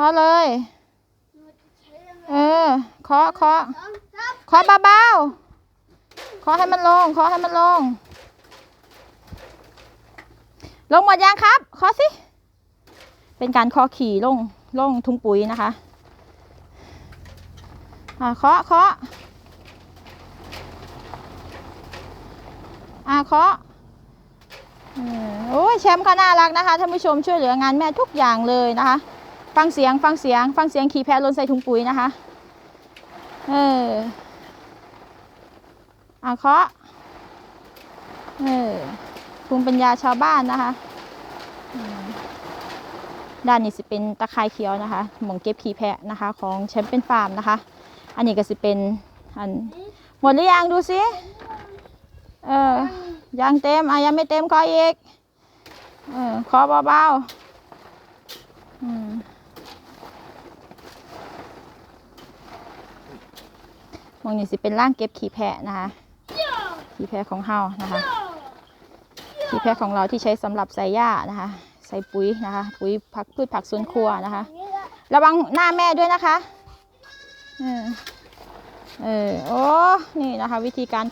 เคาะเลย เออเคาะเคาะสอเคาะเบาๆเคาะให้มันลงเคาะให้มันลง ลงหมดยังครับเคาะสิ เป็นการเคาะขี่ลงลงทุ่งปุ๋ยนะคะอ่าเคาะเคาะอ่าเคาะเอโอ้ยแชมป์เขาน่ารักนะคะท่านผู้ชมช่วยเหลืองานแม่ทุกอย่างเลยนะคะ ฟังเสียงฟังเสียง ฟังเสียงขี่แพะลนใส่ถุงปุ๋ยนะคะ เอออ่าเคาะเออภูมิปัญญาชาวบ้านนะคะ ด้านนี้สิเป็นตะไคร่เขียวนะคะหมองเก็บขี่แพะนะคะ ของแชมป์เป็นฟาร์มนะคะ อันนี้ก็สิเป็นอันหมดหรือยังดูสิ เออยังเต็มอะยังไม่เต็มขออีก เออขอเบาๆอืมหมอ งนี้สิเป็นร่างเก็บขี่แพะนะคะ ขี่แพะของเฮานะคะ ขี่แพะของเราที่ใช้สำหรับใส่หญ้านะคะ ใส่ปุ๋ยนะคะ ปุ๋ยผักพืชผักสวนครัวนะคะนี่แหละระวังหน้าแม่ด้วยนะคะ เออ เออ โอ้ นี่นะคะ วิธีการ